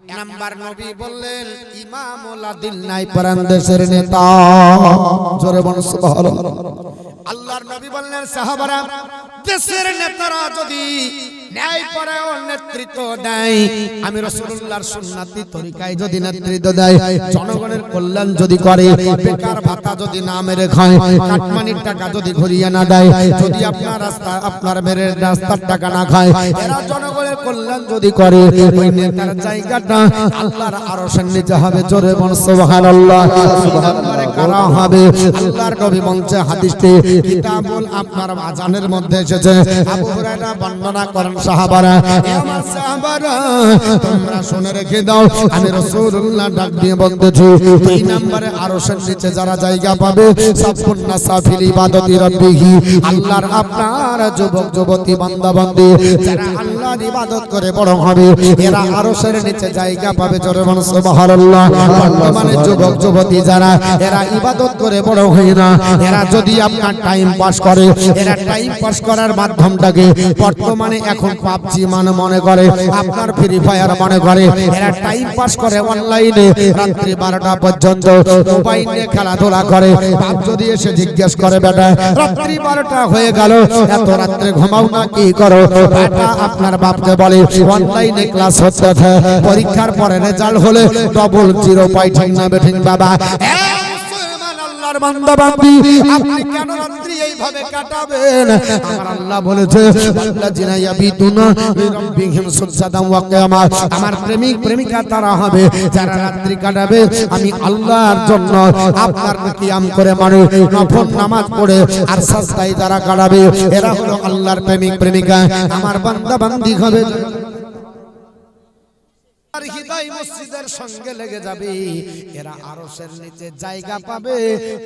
Number নবী বললেন ইমামুল আদিল নাই পরান দেশের নেতা। জোরে বল সুবহানাল্লাহ। আল্লাহর নবী বললেন সাহাবারা দেশের নেতারা যদি আপনার রাস্তা রাস্তার টাকা না খায় কল্যাণ যদি করে, ওই জায়গাটা আল্লাহর আরশের নিচে হবে। জোরে বল সুবহানাল্লাহ সুবহানাল্লাহ। কারা হবে। আল্লাহর নবী বলছে হাদিসটি কিতাবুল আপনার আজানের মধ্যে এসেছে। আবু হুরায়রা বর্ণনা করেন সাহাবারা আমার সাহাবারা তোমরা শুনে রেখে দাও আমি রাসূলুল্লাহ ডাক দিয়ে বলতেছি এই নম্বরে আরশের নিচে যারা জায়গা পাবে সম্পূর্ণ সাফিল ইবাদতি রাব্বিহি আল্লাহর আপনার যুবক যুবতী বান্দা বান্দি যারা আল্লাহর ইবাদত করে হবে। এরা নিচে জায়গা পাবে জোরে সুবহানাল্লাহ। বর্তমানে যুবক, যুবতী যারা, এরা ইবাদত করে বড় না। এরা যদি আপনার টাইম পাস করে, এরা টাইম পাস করার মাধ্যমটাকে বর্তমানে এখন পাবজি মানে মনে করে, আপনার ফ্রি ফায়ার মনে করে। এরা টাইম পাস করে অনলাইনে রাত্রি বারোটা পর্যন্ত মোবাইলে খেলাধুলা করে। যদি এসে জিজ্ঞেস করে, বেটা, রাত্রি বারোটা হয়ে গেল, এত রাত্রে ঘুমাও না, কি করো? আপনার বাপকে বলে অনলাইনে ক্লাস হচ্ছে পরীক্ষার পরে রেজাল্ট হলে ডবল জিরো পাই ঠিক না বাবা। বান্দা বান্দি আপনি কেন রাত্রি এইভাবে কাটাবেন? আমার আল্লাহ বলেছে আল্লাহ জিনাইয়া কিয়ামা আমার প্রেমিক, প্রেমিকা তারা হবে, যারা রাত্রি কাটাবে। আমি আল্লাহর জন্য আপনার করে মানে নফল নামাজ পড়ে আর সাজদায় যারা কাটাবে, এরা হলো আল্লাহর প্রেমিক, প্রেমিকা। আমার বান্দা বান্দি হবে। আর হৃদয় মসজিদের সঙ্গে লেগে যাবে। এরা আরশের নিচে জায়গা পাবে।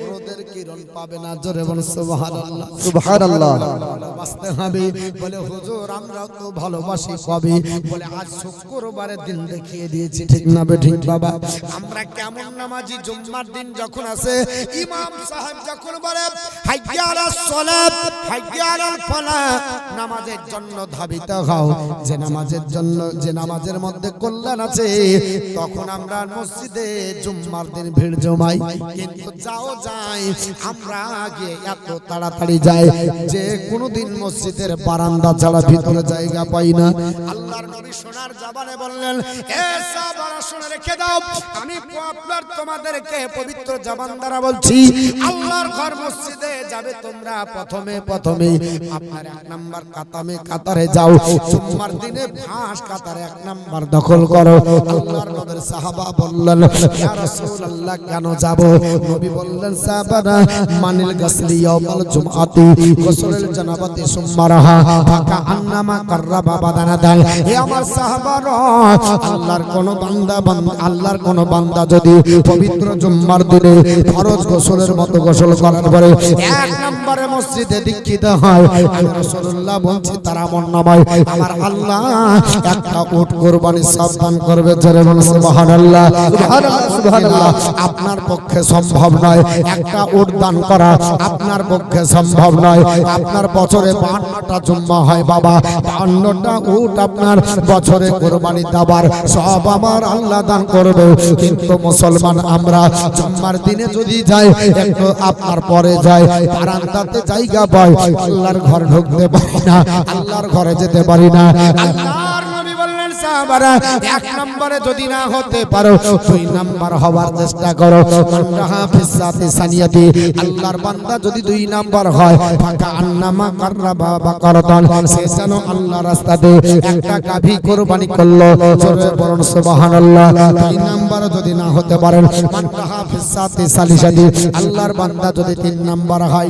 রোদের কিরণ পাবে না। জোরে বল সুবহানাল্লাহ। সুবহানাল্লাহ। ভালোবাসতে হবে। বলে হুজুর আমরা তো ভালোবাসি কবে? বলে আজ শুক্রবারের দিন দেখিয়ে দিয়েছি। ঠিক না বে ঠিক বাবা। আমরা কেমন নামাজি? জুম্মার দিন যখন আসে ইমাম সাহেব যখন বলে হাইয়া আলাস সালাত হাইয়া আলাল ফালাহ নামাজের জন্য ধাবিত হও। যে নামাজের জন্য যে নামাজের মধ্যে কল্যাণ আছে, তখন আমরা মসজিদে জুম্মার দিন ভিড় জমাই। কিন্তু যাও যাই, আমরা আগে এত তাড়াতাড়ি যাই, যে কোনোদিন মসজিদের বারান্দা ছাড়া ভিতরে জায়গা পাই না। আল্লাহর নবী সোনার জাবানে বললেন, এ সাহাবারা শুনে রেখে দাও, আমি আপনার তোমাদেরকে পবিত্র জবান দ্বারা বলছি, আল্লাহর ঘর মসজিদে যাবে তোমরা প্রথমে প্রথমে আপনার এক নাম্বার কাতামে কাতারে যাও, জুম্মার দিনে ফাঁস কাতারে এক নাম্বার দখল করো। সাহাবারা আল্লাহর কোন বান্দা যদি পবিত্র জুম্মার দিনে ফরজ গোসলের মতো গোসল করার পরে এক নম্বরে মসজিদে দীক্ষিত হয় তার আমল নামায়। আমার আল্লাহ একটা উট কোরবানি সাবধান করবে জোরে বলুন, সুবহানাল্লাহ। সুবহানাল্লাহ আপনার পক্ষে সম্ভব নয় একটা উট করা। আপনার পক্ষে সম্ভব নয়। আপনার বছরে বান্নটা জুম্মা হয় বাবা। বান্নটা উট আপনার বছরে কোরবানি দেবার সব আমার আল্লাহ দান করবে। কিন্তু মুসলমান আমরা জুম্মার দিনে যদি যাই, একটু আপনার পরে যাই, বারান্দাতে জায়গা পাই, আল্লাহর ঘর ঢুকতে পারি না, আল্লাহর ঘরে যেতে পারি না। বললেন সাহাবারা এক নম্বরে যদি না হতে পারো, দুই নাম্বার হওয়ার চেষ্টা করো। মানরাহা ফিসাতি আল্লাহর বান্দা যদি দুই নাম্বার হয়, ফাঁকা আন্নামা কাররাবা বাকারাতান। সে যেন আল্লাহ রাস্তাতে একটা গাভী কোরবানি করল। জোরে বলুন, সুবহানাল্লাহ। দুই নাম্বার যদি না হতে পারেন মানরাহা ফিসাতি আল্লাহর বান্দা যদি তিন নাম্বার হয়।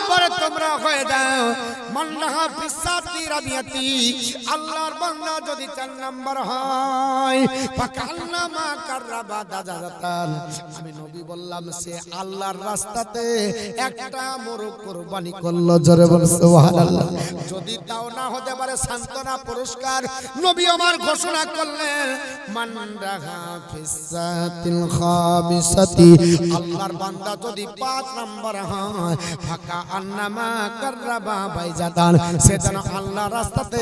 তোমরা হয়ে যাও। মান্নাহা ফিসাতি আল্লাহর বান্দা যদি চার নাম্বার হয় ফাকান্নামা কাররাবা দাজাতান আমি নবী বললাম, সে আল্লাহর রাস্তাতে একটা কুরবানি জোরে বল সুবহানাল্লাহ। যদি তাও না হতে পারে সান্তনা পুরস্কার, নবী আমার ঘোষণা করলেন মান্নাহা ফিসাতিল আল্লাহর বান্দা যদি পাঁচ নাম্বার হয়, ফাঁকা আন্নামা কাররাবা বাইজাদান সে যেন আল্লাহ রাস্তাতে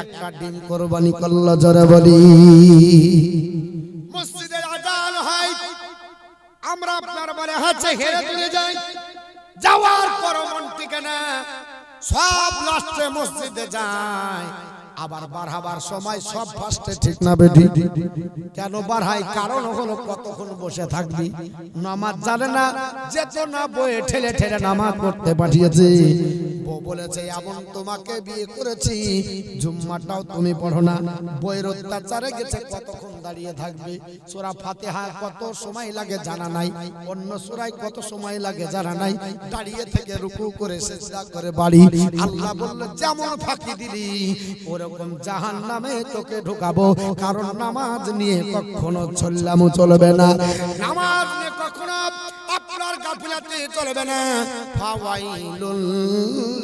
একটা ডিম কোরবানি করল, জোরে বলি। মসজিদের আজান হয়, আমরা আপনার বারে হাঁচে হেরে তুলে যাই। যাওয়ার পর মন টিকে না, সব লাস্টে মসজিদে যায়। আবার বাড়াবার সময় সব ফার্স্টে ঠিক না বেদি কেন বাড়াই? কারণ হলো কতক্ষণ বসে থাকবি? নামাজ জানে না যেত না বয়ে ঠেলে ঠেলে নামাজ পড়তে পাঠিয়েছে। বলেছে, এমন তোমাকে বিয়ে করেছি, জুম্মাটাও তুমি পড়ো না। বইয়ের অত্যাচারে গেছে, কতক্ষণ দাঁড়িয়ে থাকবে? সোরা কত সময় লাগে জানা নাই। অন্য সোরাই কত সময় লাগে জানা নাই। দাঁড়িয়ে থেকে রুকু করে করে বাড়ি। আল্লাহ বলল, যেমন ফাঁকি দিলি, ওরকম জাহান নামে তোকে ঢুকাবো। কারণ নামাজ নিয়ে কখনো চললামও চলবে না। নামাজ নিয়ে কখনো আপনার গাফিলাতে চলবে না। ফাওয়াইলুল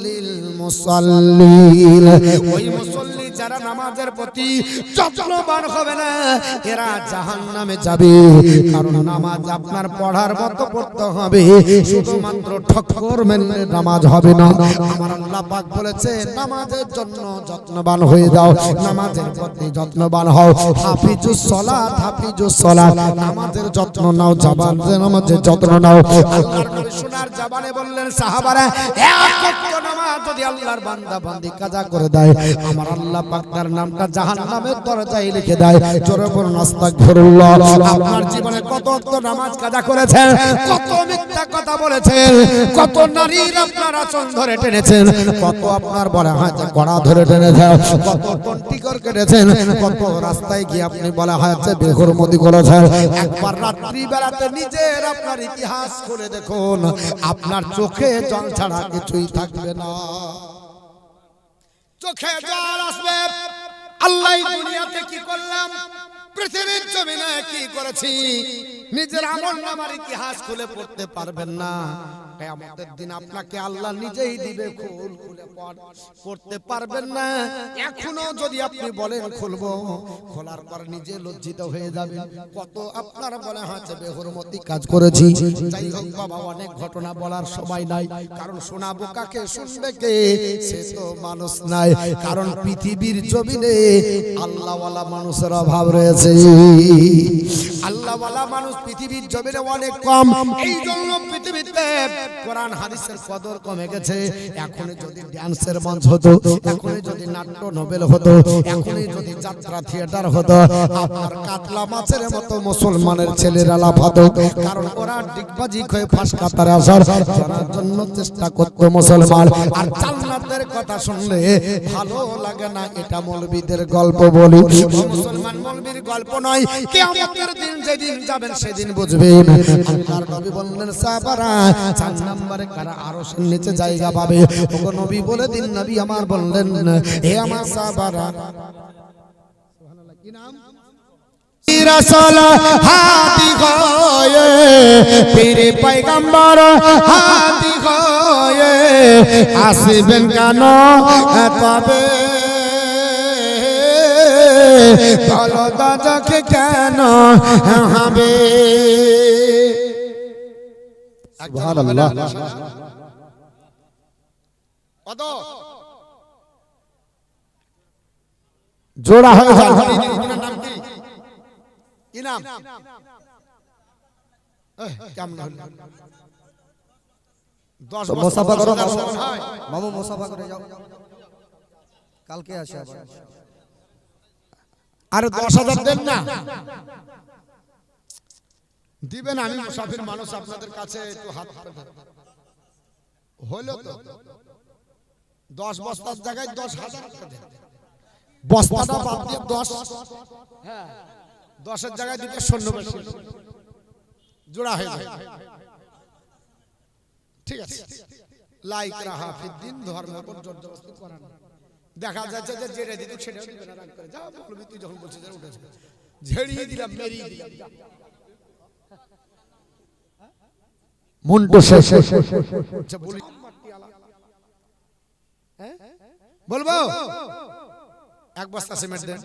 লিল মুসাল্লিন ওই মুসল্লি যারা নামাজের প্রতি যত্নবান হবে না, এরা জাহান্নামে যাবে। কারণ নামাজ আপনার পড়ার মতো পড়তে হবে। শুধুমাত্র ঠক্কর মেনে নামাজ হবে না। আমার আল্লাহ পাক বলেছে, নামাজের জন্য যত্নবান হয়ে যাও। নামাজের প্রতি যত্নবান হও। হাফিজুস সালাত হাফিজুস সালাত। নামাজের যত্ন নাও, জবান নামাজের যত্ন নাও। করে কত আপনার আচরণ ধরে টেনেছেন? কত আপনার হয়তো কড়া ধরে টেনেছেন? কত কত রাস্তায় গিয়ে আপনি বলা হয়েছে, বেহরমতি করেছেন? একবার রাত্রি বেলাতে নিজের আপনার ইতিহাস খুলে দেখুন, আপনার চোখে জল ছাড়া কিছুই থাকবে না। চোখে জল আসবে। আল্লাহ দুনিয়াতে কি করলাম? পৃথিবীর জমিনে কি করেছি? নিজের আমল নামার ইতিহাস খুলে পড়তে পারবেন না। কিয়ামতের দিন আপনাকে আল্লাহ নিজেই দিবে খুল। খুলে পারবেন না, এখনও যদি আপনি বলেন খুলবো, খোলার পর নিজে লজ্জিত হয়ে যাবে। কত আপনার বেহরমতি কাজ করেছি। যাই হোক বাবা, অনেক ঘটনা বলার সময় নাই। কারণ শোনাবো কাকে, শুনবে কে? সে তো মানুষ নাই। কারণ পৃথিবীর জমিনে আল্লাহওয়ালা মানুষের অভাব রয়েছে। আল্লাহওয়ালা মানুষ পৃথিবীর জমিনে অনেক কম। এই জন্য পৃথিবীতে কোরআন হাদিসের কদর কমে গেছে। এখন যদি ড্যান্সের মঞ্চ হতো এখন যদি নাট্য নোবেল হতো এখন যদি যাত্রা থিয়েটার হতো, আপনার কাতলা মাছের মতো মুসলমানের ছেলেরা লাফাতো, কারণ ওরা ডিগবাজি হয়ে ফাঁস কাতারে আসার জন্য চেষ্টা করতো মুসলমান। আর জান্নাতের কথা শুনলে ভালো লাগে না এটা মৌলবীদের গল্প বলি। মুসলমান মৌলবীর গল্প নয় কিয়ামতের দিন যেদিন যাবেন সেদিন বুঝবেন আল্লাহর নবী বললেন সাহাবারা চার নম্বরে কারা আরশের নিচে জায়গা পাবে? ওগো নবী বলে দিন নবী আমার বললেন হে আমার সাহাবারা। কি নাম? রসল হাতি গয়ে পীরে পয়গম্বর হাতি আসবেন কেন? তবে বলো দাদাকে কেন হবে? জোড়া হয়ে যায় কেমন? মুসাফা করো। মামু। মুসাফা করে যাও। কালকে আসে আবার। আরে দশ হাজার দেন না। দিবেন আমি মুসাফির মানুষ আপনাদের কাছে একটু হাত। হলো তো। দশ বস্তার জায়গায় দশ হাজার। বস্তাটা বাদ দিয়ে দশ। হ্যাঁ দশের জায়গায় দুটো শূন্য জোড়া হয়ে যায়। ঠিক আছে? লাইক রাহা ফিদ্দিন ধর্ম উপর দেখা যাচ্ছে যে জেরে দিত দিবে না রাগ করে। যা বলবি তুই যখন বলছিস ঝেড়িয়ে দিলাম শেষ আচ্ছা, হ্যাঁ? বলব? এক বস্তা সিমেন্ট দেন।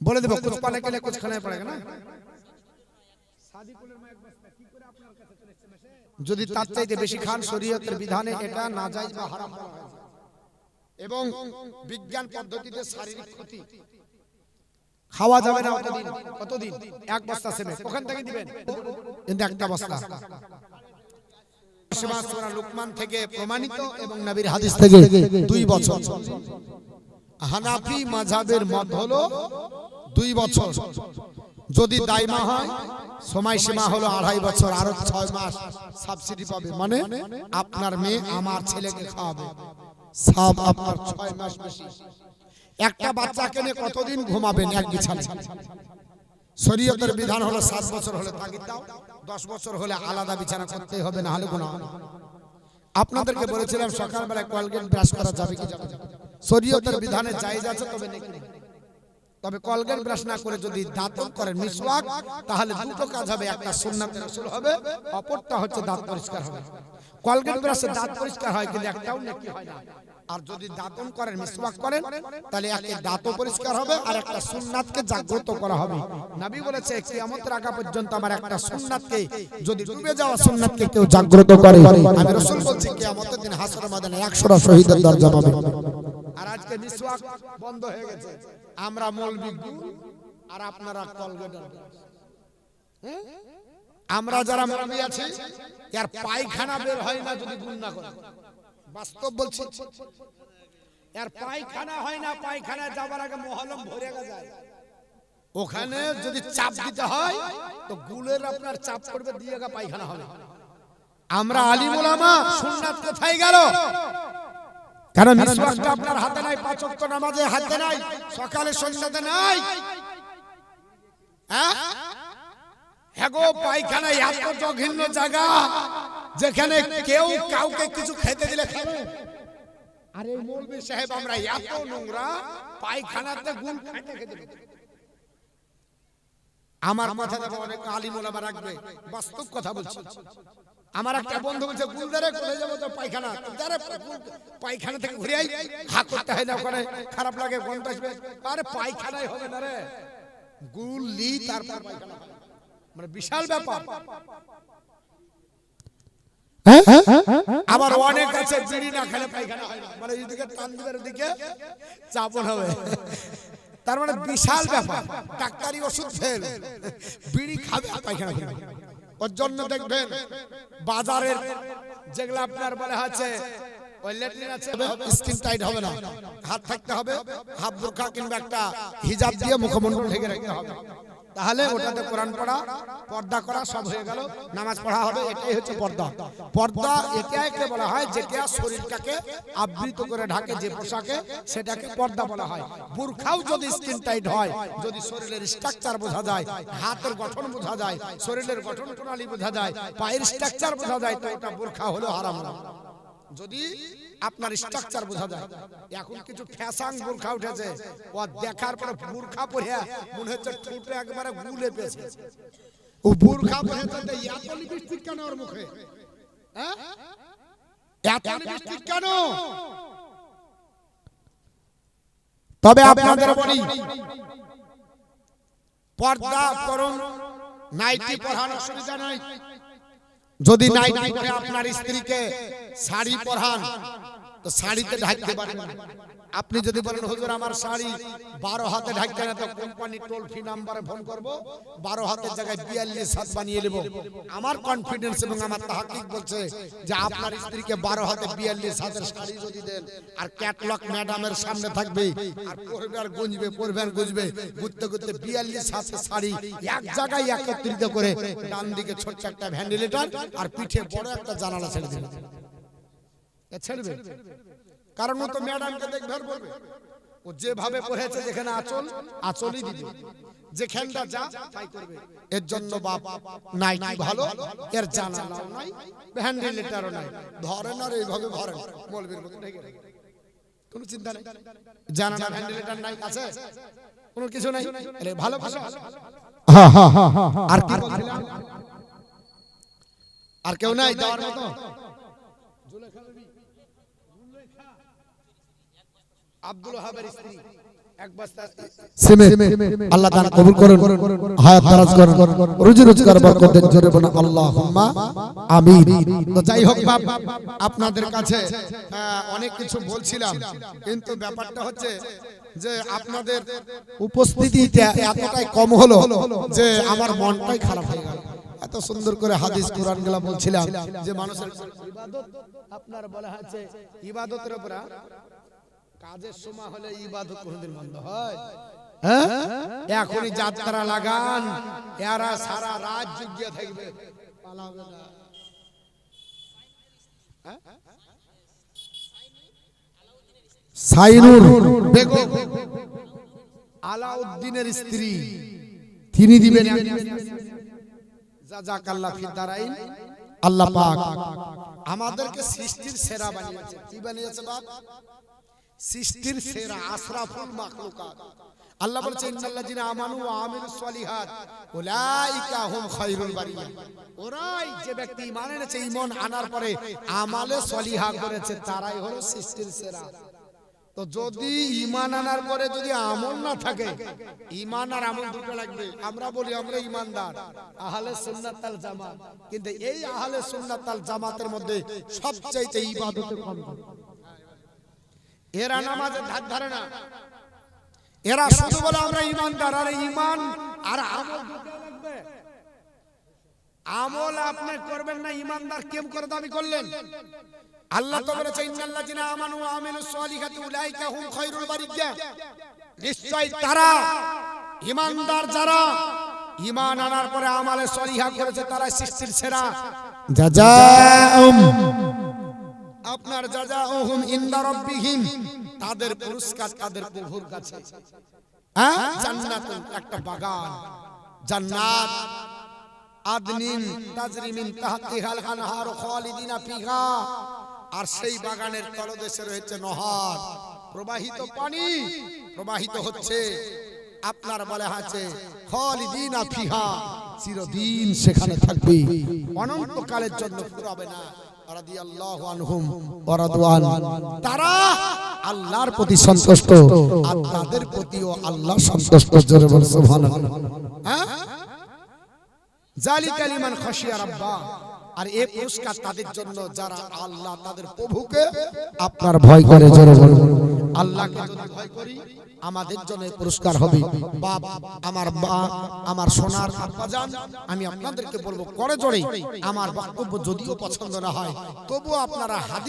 বলে দেবো কুচ পালে খানায় পড়ে না? করে যদি তার চাইতে বেশি খান শরীয়তের বিধানে এটা না যায় বা হারাম বলা হয়েছে। এবং বিজ্ঞান পদ্ধতিতে শারীরিক ক্ষতি। খাওয়া যাবে না কতদিন? কতদিন? এক বস্তা সিমেন্ট। ওখান থেকে দিবেন? কিন্তু একটা বস্তা। লুকমান থেকে প্রমাণিত এবং নবীর হাদিস থেকে দুই বছর। হানাফি মাযহাবের মত হলো দুই বছর। যদি দায়মা হয়, সময়সীমা হলো আড়াই বছর, আরও ছয় মাস সাবসিডি পাবে। মানে আপনার মেয়ে আমার ছেলেকে খাওয়াবে। সব আপনার ছয় মাস বেশি। একটা বাচ্চাকে নিয়ে কতদিন ঘুমাবেন এক বিছানায়? শরীয়তের বিধান হলো সাত বছর হলে তাগিদ দাও, দশ বছর হলে আলাদা বিছানা করতে হবে না হলে গুনাহ আপনাদেরকে বলেছিলাম সকালবেলা কলগেট ব্রাশ করা যাবে কি যাবে? শরীয়তের বিধানে জায়েজ আছে, তবে নেকি। তবে কলগেট ব্রাশ না করে যদি দাঁতন করেন মিসওয়াক, তাহলে দুটো কাজ হবে, একটা সুন্নাতে রাসূল হবে, অপরটা হচ্ছে দাঁত পরিষ্কার হবে। কলগেট ব্রাশে দাঁত পরিষ্কার হয়, কিন্তু একটাও নেকি হয় না। আর যদি দাঁতন করেন, মিসওয়াক করেন, তাহলে একে দাঁতও পরিষ্কার হবে আর একটা সুন্নাতকে জাগ্রত করা হবে। নবী বলেছে, কিয়ামতের আগা পর্যন্ত আমার একটা সুন্নাতকে যদি ডুবে যাওয়া সুন্নাতকে কেউ জাগ্রত করে। আমি রাসূল বলছি, কিয়ামতের দিন হাসর ময়দানে 100টা শহীদের দরজা পাবে। আজকে মিসওয়াক বন্ধ হয়ে গেছে। আমরা মৌলবি আর আপনারা কলগেটের হ্যাঁ? আমরা যারা মৌলবি আছি, এর পায়খানা বের হয় না যদি গুণ না করে। বাস্তব বলছি, এর পায়খানা হয় না পায়খানা যাবার আগে মহলম ভরে যায় ওখানে যদি চাপ দিতে হয়, তো গুলের আপনার চাপ করবে দিয়ে পায়খানা হবে। আমরা আলিম ওলামা সুন্নাত কোথায় গেল? কারণ মিসওয়াকটা আপনার হাতে নাই পাঁচ ওয়াক্ত নামাজে হাতে নাই সকালে সন্ধ্যাতে নাই। হ্যাঁ? হ্যাগো পায়খানা এত জঘন্য জায়গা যেখানে কেউ কাউকে কিছু খেতে দিলে খাবে। আর সাহেব আমরা এত নোংরা পায়খানাতে গুল খাইতে খেতে আমার কথা অনেক আলিম রাখবে বাস্তব কথা বলছি। আমার একটা বন্ধু বলছে গুলদারে কোথায় যাব তো পায়খানা। গুলদারে পায়খানা থেকে ঘুরে আই হা করতে হয় না ওখানে। খারাপ লাগে গন্ধ আসবে আরে পায়খানাই হবে না রে। গুল লি তারপর পায়খানা মানে বিশাল ব্যাপার। আবার অনেক আছে বিড়ি না খেলে পায়খানা হয় না। মানে এইদিকে তান্দিবের দিকে চাপন হবে। তার মানে বিশাল ব্যাপার। ডাক্তারি ওষুধ ফেল বিড়ি খাবে আর পায়খানা করবে ওর জন্য দেখবেন বাজারের যেগুলো আপনার বলে আছে স্কিন টাইট হবে না। হাত থাকতে হবে হাত বোরখা কিংবা একটা হিজাব দিয়ে মুখমণ্ডল ঢেকে রাখতে হবে। তাহলে ওটাতে কোরআন পড়া পর্দা করা সব হয়ে গেল নামাজ পড়া হবে এটাই হচ্ছে পর্দা। পর্দা। এটাকে বলা হয় যেটা শরীরটাকে আবৃত করে ঢাকে যে পোশাকে সেটাকে পর্দা বলা হয়। বুরখাও যদি স্কিন টাইট হয় যদি শরীরের স্ট্রাকচার বোঝা যায় হাতের গঠন বোঝা যায় শরীরের গঠন প্রণালী বোঝা যায় পায়ের স্ট্রাকচার বোঝা যায় তো এটা বুরখা হলো হারাম। যদি আপনার স্ট্রাকচার বোঝা যায়। এখন কিছু ফ্যাশন বোরখা উঠেছে। ও দেখার পরে বোরখা পরে মনে হচ্ছে ঠোঁটে একবারে গুলে পেয়েছে ও বোরখা পরে এত লিপস্টিক কেন ওর মুখে? হ্যাঁ? এত লিপস্টিক কেন? তবে আপনাদের বলি, পর্দা করুন, নাইটি পরানোর অসুবিধা নাই। যদি নাই আপনার স্ত্রীকে শাড়ি পরান তো শাড়িতে ঢাকতে পারবেন না। আপনি যদি বলেন হুজুর আমার শাড়ি বারো হাতে ঢাকতে না তো কোম্পানি টোল ফ্রি নাম্বারে ফোন করব? বারো হাতের জায়গায় বিয়াল্লিশ হাত বানিয়ে নেব। আমার কনফিডেন্স এবং আমার তাহাকিক বলছে যে আপনার স্ত্রীকে বারো হাতে বিয়াল্লিশ হাতের শাড়ি যদি দেন আর ক্যাটলগ ম্যাডামের সামনে থাকবে আর পরবে আর গুঁজবে পরবে আর গুঁজবে ঘুরতে ঘুরতে বিয়াল্লিশ হাতের শাড়ি এক জায়গায় একত্রিত করে ডান দিকে ছোট্ট একটা ভ্যান্ডিলেটার আর পিঠে বড় একটা জানালা ছেড়ে দেবে এ ছেড়বে কারণ ও তো ম্যাডামকে দেখবে আর বলবে। ও যেভাবে পড়েছে যেখানে আচল আচলই দিবে। যেখানটা যা তাই করবে। এর জন্য বাপ নাই কি ভালো এর জানা নাই ভ্যান্ডিলেটারও নাই। ধরেন আর এইভাবে ঢেকে রেখে। কোনো চিন্তা নেই। জানা না ভ্যান্ডিলেটার নাই আছে? কোনো কিছু নাই? আরে ভালো ভালো আর কি আর কেউ নাই দেওয়ার মতো? আব্দুল ওহাবের স্ত্রী। এক বস্তা আল্লাহ দান কবুল করুন। হায়াত দারাজ করুন। রুজি রোজগার বরকত দেন জোরে বলুন আল্লাহুম্মা আমিন। তো যাই হোক বাপ আপনাদের কাছে অনেক কিছু বলছিলাম কিন্তু ব্যাপারটা হচ্ছে যে আপনাদের উপস্থিতিটা এতটাই কম হলো যে আমার মনটাই খারাপ হয়ে গেল। এত সুন্দর করে হাদিস কোরআনগুলা বলছিলাম যে মানুষের ইবাদত আপনার বলা হচ্ছে ইবাদতের উপর কাজের সময় হলে ইবাদত কোনদিন বন্ধ হয়। হ্যাঁ। এখনই যাত্রা লাগান। এরা সারা রাত যুগিয়ে থাকবে। পালাবে না। সাইনুর বেগম। আলাউদ্দিনের স্ত্রী। তিনি দিবেন জাজাকাল্লাহ ফি দারাইন। আল্লাহ পাক। আমাদেরকে সৃষ্টির সেরা বানিয়েছে। কি বানিয়েছে বাপ? সৃষ্টির সেরা আশরাফুল মাখলুকাত। আল্লাহ বলছে, ইন্নাল্লাযিনা আমানু ওয়া আমিলুস সলিহাত, উলাইকা হুম খায়রুল বারিয়া। ওরাই যে ব্যক্তি ঈমান এনেছে, ঈমান আনার পরে আমালে সলিহা করেছে, তারাই হলো সৃষ্টির সেরা। তো যদি ইমান আনার পরে যদি আমল না থাকে ইমান আর আমল দুটো লাগবে। আমরা বলি, আমরা ইমানদার আহলে সুন্নাত আল জামাত। কিন্তু এই আহলে সুন্নাত আল জামাতের মধ্যে সবচাইতে ইবাদতে কম। এরা নামাজের ধার ধারে না। এরা শুধু বলে আমরা ইমানদার আর ইমান আর আমল আমল আপনি করবেন না ইমানদার কেম করে দাবি করলেন। আল্লাহ তো বলেছে ইন্নাল্লাযিনা আমানু ওয়া আমিলুস সলিহাতি উলাইকা হুম খায়রুল বারিয়া নিশ্চয় তারা ইমানদার যারা ইমান আনার পরে আমালে সলিহা করেছে তারা সৃষ্টির সেরা। জাজাউম। আপনার জাযাউহুম ইনদা রাব্বিহিম। তাদের পুরস্কার তাদের প্রভুর কাছে। হ্যাঁ? জান্নাতুন একটা বাগান। জান্নাত। আদনিন তাজরি মিন তাহতিহাল আনহার খালিদিনা ফিহা। আর সেই বাগানের তলদেশে রয়েছে নহর। প্রবাহিত পানি। প্রবাহিত হচ্ছে আপনার বলে আছে, খালিদিনা ফিহা। চিরদিন সেখানে থাকবে। অনন্তকালের জন্য ফুরাবে না। তারা আল্লাহর প্রতি সন্তুষ্ট আর তাদের প্রতিও আল্লাহ সন্তুষ্ট। জোরে বল, সুবহানাল্লাহ। হ্যাঁ? জালিকা লিমান রাব্বা। আর এই পুরস্কার তাদের জন্য যারা আল্লাহ তাদের প্রভুকে আপনার ভয় করে জোরে বলুন। আল্লাহকে যদি ভয় করি, আমাদের জন্য পুরস্কার হবে। বাপ, আমার মা, আমার সোনার আব্বাজান আমি আপনাদেরকে বলব, করে জোরে। আমার বক্তব্য যদিও পছন্দ না হয়, তবুও আপনারা হাদিস